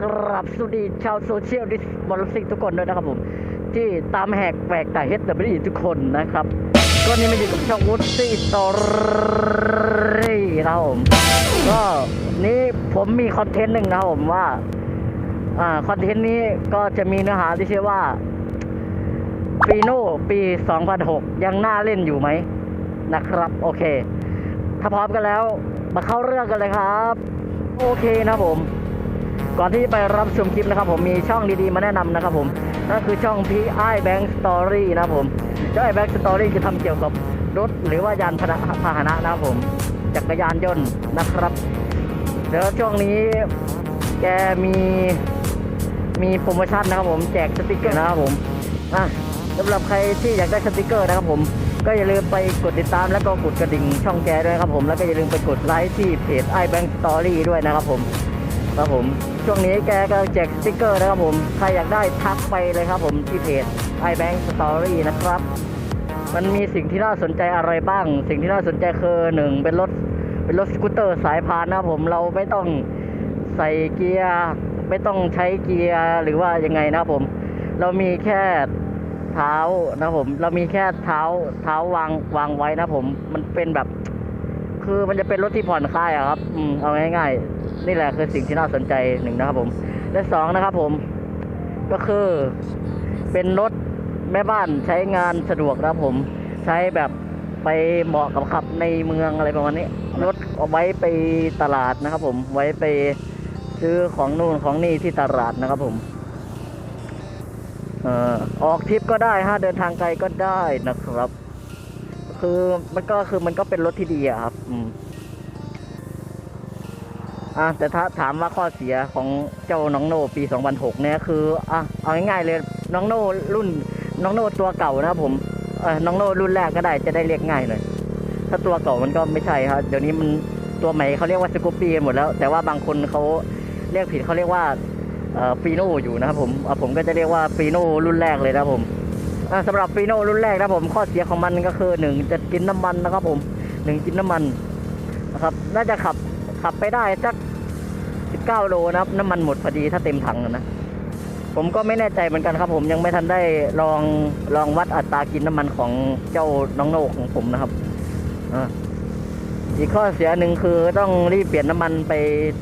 กราบสวัสดีชาวโซเชียลดิสบอลซิกทุกคนด้วยนะครับผม ที่ตามแหกแหวกแต่เฮดแต่ไม่ไดีทุกคนนะครับ ก็นี่ไม่ดีกับช่องวูดซี่สตอรี่นะครับผม ก็นี้ผมมีคอนเทนต์หนึ่งนะครับผมว่า อ่า คอนเทนต์นี้ก็จะมีเนื้อหาที่ชื่อว่าปีโน่ปี 2006 ยังน่าเล่นอยู่ไหมนะครับ โอเค ถ้าพร้อมกันแล้ว มาเข้าเรื่องกันเลยครับ โอเคนะผม ก่อนที่ไปรับชมคลิปนะครับผมมีช่องดีๆมาแนะนำนะครับผมนั่นคือช่อง PI Bank Story นะครับผมช่อง i Bank Story จะทำเกี่ยวกับรถหรือว่ายานพาหนะพาหนะนะครับผม จักรยานยนต์นะครับเดี๋ยวช่วงนี้แกมีมีโปรโมชั่นนะครับผมแจกสติกเกอร์นะครับผมอะสำหรับใครที่อยากได้สติกเกอร์นะครับผมก็อย่าลืมไปกดติดตามแล้วก็กดกระดิ่งช่องแกด้วยครับผมแล้วก็อย่าลืมไปกดไลค์ที่เพจ i Bank Story ด้วยนะครับผมครับผม ช่วงนี้แกก็แจกสติกเกอร์นะครับผม ใครอยากได้ทักไปเลยครับผมที่เพจ iBank Story นะครับ มันมีสิ่งที่น่าสนใจอะไรบ้าง สิ่งที่น่าสนใจคือหนึ่งเป็นรถเป็นรถสกูตเตอร์สายพานนะครับผมเราไม่ต้องใส่เกียร์ ไม่ต้องใช้เกียร์หรือว่ายังไงนะครับผม เรามีแค่เท้านะครับผม เรามีแค่เท้าเท้าวางวางไว้นะครับผม มันเป็นแบบ คือมันจะเป็นรถที่ผ่อนคลายอะครับอืมเอาง่ายๆ นี่แหละคือสิ่งที่น่าสนใจหนึ่งนะครับผม และสองนะครับผม ก็คือ เป็นรถแม่บ้านใช้งานสะดวกนะครับผม ใช้แบบไปเหมาะกับขับในเมืองอะไรประมาณนี้ รถเอาไว้ไปตลาดนะครับ ผม ไว้ไปซื้อของนู่นของนี่ที่ตลาดนะครับผมเออออกทริปก็ได้ฮะเดินทางไกลก็ได้นะครับ คือมันก็คือมันก็เป็นรถที่ดีอะครับ อืม อะแต่ถ้าถามว่าข้อเสียของเจ้าน้องโนปี 2006 เนี่ยคืออะเอาง่ายๆเลยน้องโนรุ่น น้องโนตัวเก่านะครับผมเออน้องโนรุ่นแรกก็ได้จะได้เรียกง่ายหน่อยถ้าตัวเก่ามันก็ไม่ใช่ครับ เดี๋ยวนี้มันตัวใหม่เขาเรียกว่าสกูปปี้หมดแล้ว แต่ว่าบางคนเขาเรียกผิดเขาเรียกว่าเอ่อฟีโน่อยู่นะครับผมอะผมก็จะเรียกว่าฟีโน่รุ่นแรกเลยนะผม สำหรับฟีโน่รุ่นแรกนะผมข้อเสียของมันก็คือหนึ่งจะกินน้ำมันนะครับผมหนึ่งกินน้ำมันนะครับน่าจะขับขับไปได้สักสิบเก้าโลนะครับน้ำมันหมดพอดีถ้าเต็มถังนะผมก็ไม่แน่ใจเหมือนกันครับ ผมยังไม่ทันได้ลองลองวัดอัตรากินน้ำมันของเจ้าน้องโนของผมนะครับอีกข้อเสียหนึ่งคือต้องรีบเปลี่ยนน้ำมันไป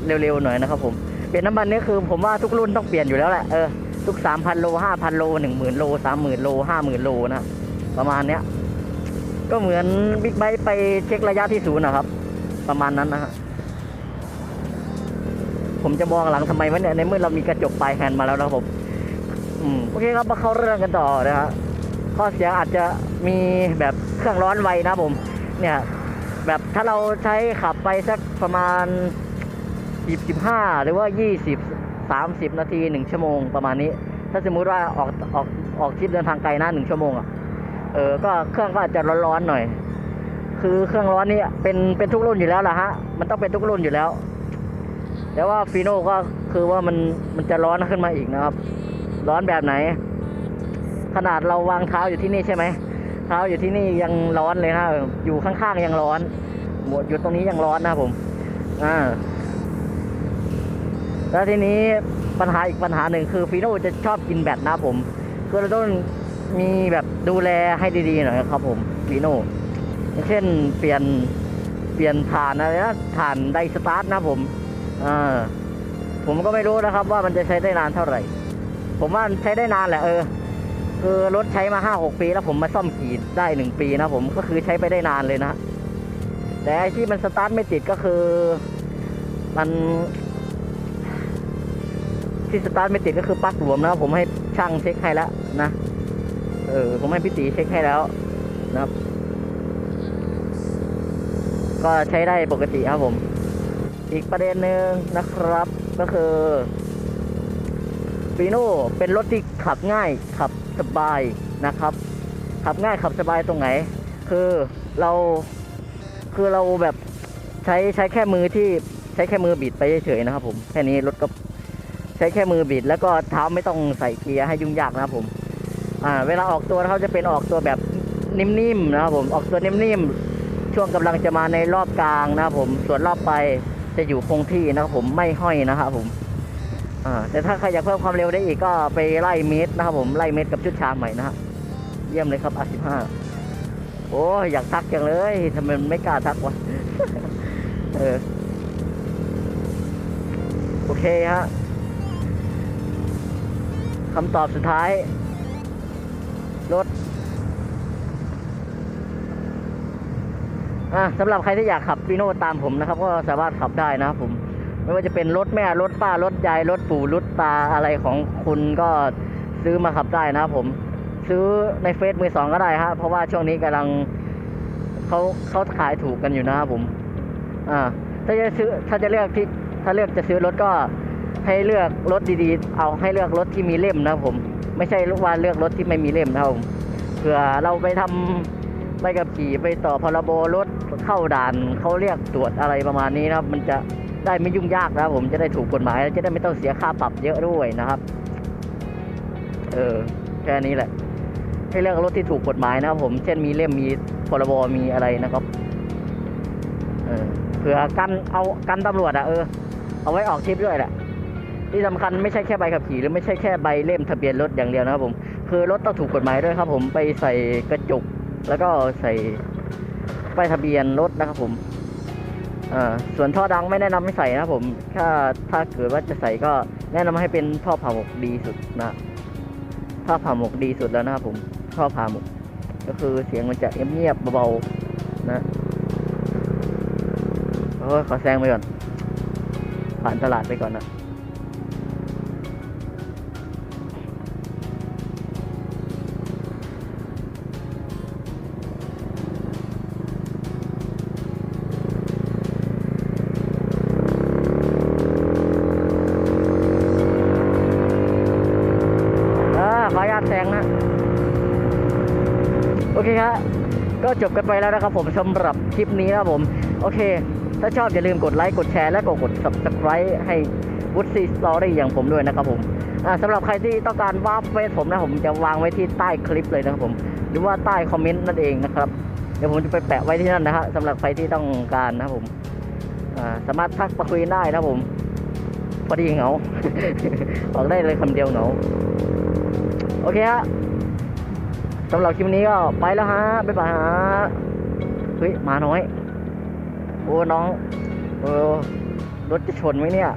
เร็วๆหน่อยนะครับ ผมเปลี่ยนน้ำมันนี่คือผมว่าทุกรุ่นต้องเปลี่ยนอยู่แล้วแหละเออ ทุกสามพันโลห้าพันโลหนึ่งหมื่นโลสามหมื่นโลห้าหมื่นโลนะประมาณเนี้ย ก็เหมือนบิ๊กไบค์ไปเช็คระยะที่ศูนย์นะครับ ประมาณนั้นนะฮะผมจะมองหลังทำไมวะเนี่ยในเมื่อเรามีกระจกปลายแฮนด์มาแล้วนะครับผมอืมโอเคครับมาเข้าเรื่องกันต่อนะฮะข้อเสียอาจจะมีแบบเครื่องร้อนไวนะผม เนี่ย แบบถ้าเราใช้ขับไปสักประมาณสิบสิบห้าหรือว่ายี่สิบ สามสิบนาทีหนึ่งชั่วโมงประมาณนี้ ถ้าสมมุติว่าออกออกออกทริปเดินทางไกลนะหนึ่งชั่วโมงอะเออก็เครื่องก็อาจจะร้อนๆหน่อย คือเครื่องร้อนนี่เป็นเป็นทุกรุ่นอยู่แล้วล่ะฮะมันต้องเป็นทุกรุ่นอยู่แล้ว แต่ว่าฟีโน่ก็คือว่ามันมันจะร้อนขึ้นมาอีกนะครับ ร้อนแบบไหน ขนาดเราวางเท้าอยู่ที่นี่ใช่ไหมเท้าอยู่ที่นี่ยังร้อนเลยนะอยู่ข้างๆยังร้อนหมดอยู่ตรงนี้ยังร้อนนะผมอ่า แล้วทีนี้ปัญหาอีกปัญหาหนึ่งคือฟีโน่จะชอบกินแบตนะผมคือเราต้องมีแบบดูแลให้ดีๆหน่อยครับผมฟีโน่เช่นเปลี่ยนเปลี่ยนฐานอะไรนะฐานไดสตาร์ทนะผมอ่าผมก็ไม่รู้นะครับ ว่ามันจะใช้ได้นานเท่าไหร่ ผมว่าใช้ได้นานแหละเออ คือรถใช้มาห้าหกปี แล้วผมมาซ่อมขี่ได้หนึ่งปีนะผมก็คือใช้ไปได้นานเลยนะแต่ไอที่มันสตาร์ทไม่ติดก็คือ มัน ที่สตาร์ทไม่ติดก็คือปลั๊กหลวมนะผมให้ช่างเช็คให้แล้วนะเออผมให้พี่ตีเช็คให้แล้วนะครับ ก็ใช้ได้ปกติครับผม อีกประเด็นหนึ่งนะครับ ก็คือฟีโน่เป็นรถที่ขับง่าย ขับสบายนะครับ ขับง่ายขับสบายตรงไหน คือเราคือเราแบบใช้ใช้แค่มือที่ใช้แค่มือบิดไปเฉยๆนะครับผมแค่นี้รถก็ ใช้แค่มือบิด แล้วก็เท้าไม่ต้องใส่เกียร์ให้ยุ่งยากนะครับผม อ่า เวลาออกตัวเขาจะเป็นออกตัวแบบนิ่มๆนะครับผมออกตัวนิ่มๆช่วงกำลังจะมาในรอบกลางนะครับผมส่วนรอบไปจะอยู่คงที่นะครับผมไม่ห้อยนะครับผมอ่าแต่ถ้าใครอยากเพิ่มความเร็วได้อีกก็ไปไล่เมตรนะครับผมไล่เมตรกับชุดชามใหม่นะฮะเยี่ยมเลยครับอาสิบห้าโอ้ยอยากทักจังเลยทำไมไม่กล้าทักวะเออโอเคฮะ คำตอบสุดท้าย รถ อะสำหรับใครที่อยากขับฟีโน่ตามผมนะครับ ก็สามารถขับได้นะครับผม ไม่ว่าจะเป็นรถแม่ รถป้า รถยาย รถปู่รถตาอะไรของคุณก็ซื้อมาขับได้นะครับผม ซื้อในเฟซมือสองก็ได้ฮะเพราะว่าช่วงนี้กำลังเขาเขาขายถูกกันอยู่นะครับผม อ่า ถ้าจะซื้อถ้าจะเลือกที่ถ้าเลือกจะซื้อรถก็ ให้เลือกรถดีๆ เอาให้เลือกรถที่มีเล่มนะผม ไม่ใช่ลูกว่าเลือกรถที่ไม่มีเล่มนะผมเผื่อเราไปทำใบขับขี่ไปต่อพรบรถเข้าด่านเขาเรียกตรวจอะไรประมาณนี้นะครับ มันจะได้ไม่ยุ่งยากนะผมจะได้ถูกกฎหมายและจะได้ไม่ต้องเสียค่าปรับเยอะด้วยนะครับ เออแค่นี้แหละ ให้เลือกรถที่ถูกกฎหมายนะครับผม เช่นมีเล่มมีพรบมีอะไรนะครับ เออเผื่อกันเอากันตำรวจอะเออ เอาไว้ออกทริปด้วยแหละ ที่สำคัญไม่ใช่แค่ใบขับขี่หรือไม่ใช่แค่ใบเล่มทะเบียนรถอย่างเดียวนะครับผม คือรถต้องถูกกฎหมายด้วยครับ ผมไปใส่กระจกแล้วก็ใส่ป้ายทะเบียนรถนะครับผมอ่าส่วนท่อดังไม่แนะนำให้ใส่นะครับผม ถ้าถ้าเกิดว่าจะใส่ก็แนะนำให้เป็นท่อผ่าหมกดีสุดนะท่อผ่าหมกดีสุดแล้วนะครับผมท่อผ่าหมก ก็คือเสียงมันจะเงียบเบาๆนะโอ้ขอแซงไปก่อน ผ่านตลาดไปก่อนนะาขออนุญาตแซงนะ โอเคครับก็จบกันไปแล้วนะครับผมสำหรับคลิปนี้นะครับผม โอเค ถ้าชอบอย่าลืมกดไลค์ กดแชร์และกดกด subscribe ให้ w o o d s y Story อย่างผมด้วยนะครับผมอ่าสำหรับใครที่ต้องการวาเฟซผมนะผมจะวางไว้ที่ใต้คลิปเลยนะครับผม หรือว่าใต้คอมเมนต์นั่นเองนะครับ เดี๋ยวผมจะไปแปะไว้ที่นั่นนะฮะสำหรับใครที่ต้องการนะครับผมสามารถทักมาคุยได้นะครับผม พอดีเหงา บอกได้เลยคำเดียวเหงา โอเคฮะสำหรับคลิปนี้ก็ไปแล้วฮะบ๊ายบายฮะเฮ้ยมาน้อย โอ้น้องเออรถจะชนไหมเนี่ย